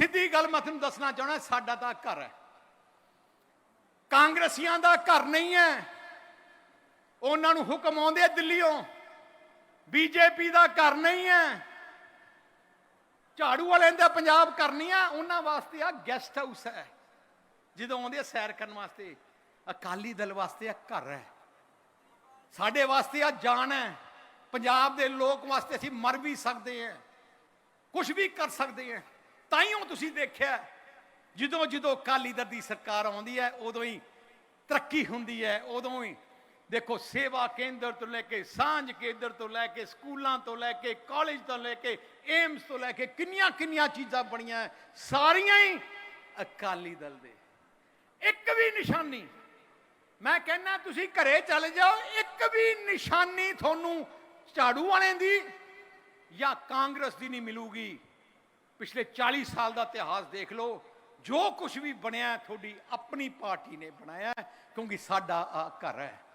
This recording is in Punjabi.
ਸਿੱਧੀ ਗੱਲ ਮੈਂ ਤੁਹਾਨੂੰ ਦੱਸਣਾ ਚਾਹਣਾ ਸਾਡਾ ਤਾਂ ਘਰ ਹੈ। ਕਾਂਗਰਸੀਆਂ ਦਾ ਘਰ ਨਹੀਂ ਹੈ। ਉਹਨਾਂ ਨੂੰ ਹੁਕਮ ਆਉਂਦੇ ਆ ਦਿੱਲੀੋਂ ਬੀਜੇਪੀ ਦਾ ਘਰ ਨਹੀਂ ਹੈ। ਝਾੜੂ ਵਾਲਿਆਂ ਦਾ ਪੰਜਾਬ ਕਰਨੀ ਆ, ਉਹਨਾਂ ਵਾਸਤੇ ਆ ਗੈਸਟ ਹਾਊਸ ਹੈ। ਜਦੋਂ ਆਉਂਦੇ ਆ ਸੈਰ ਕਰਨ ਵਾਸਤੇ, ਅਕਾਲੀ ਦਲ ਵਾਸਤੇ ਆ ਘਰ ਹੈ। ਸਾਡੇ ਵਾਸਤੇ ਆ ਜਾਨ ਹੈ। ਪੰਜਾਬ ਦੇ ਲੋਕ ਵਾਸਤੇ ਅਸੀਂ ਮਰ ਵੀ ਸਕਦੇ ਹਾਂ। ਕੁਝ ਵੀ ਕਰ ਸਕਦੇ ਹਾਂ। ਤਾਈਓ ਤੁਸੀਂ ਦੇਖਿਆ ਜਦੋਂ ਜਦੋਂ ਅਕਾਲੀ ਦਲ ਦੀ ਸਰਕਾਰ ਆਉਂਦੀ ਹੈ, ਉਦੋਂ ਹੀ ਤਰੱਕੀ ਹੁੰਦੀ ਹੈ, ਉਦੋਂ ਹੀ ਦੇਖੋ ਸੇਵਾ ਕੇਂਦਰ ਤੋਂ ਲੈ ਕੇ ਸਾਂਝ ਕੇਂਦਰ ਤੋਂ ਲੈ ਕੇ ਸਕੂਲਾਂ ਤੋਂ ਲੈ ਕੇ ਕਾਲਜ ਤੋਂ ਲੈ ਕੇ ਏਮਸ ਤੋਂ ਲੈ ਕੇ ਕਿੰਨੀਆਂ ਕਿੰਨੀਆਂ ਚੀਜ਼ਾਂ ਬਣੀਆਂ ਸਾਰੀਆਂ ਹੀ ਅਕਾਲੀ ਦਲ ਦੇ। ਇੱਕ ਵੀ ਨਿਸ਼ਾਨੀ, ਮੈਂ ਕਹਿੰਦਾ ਤੁਸੀਂ ਘਰੇ ਚਲੇ ਜਾਓ, ਇੱਕ ਵੀ ਨਿਸ਼ਾਨੀ ਤੁਹਾਨੂੰ ਝਾੜੂ ਵਾਲਿਆਂ ਦੀ ਜਾਂ ਕਾਂਗਰਸ ਦੀ ਨਹੀਂ ਮਿਲੂਗੀ। ਪਿਛਲੇ 40 ਸਾਲ ਦਾ ਇਤਿਹਾਸ ਦੇਖ ਲਓ, ਜੋ ਕੁਝ ਵੀ ਬਣਿਆ, ਤੁਹਾਡੀ ਆਪਣੀ ਪਾਰਟੀ ਨੇ ਬਣਾਇਆ ਕਿਉਂਕਿ ਸਾਡਾ ਆ ਘਰ ਹੈ।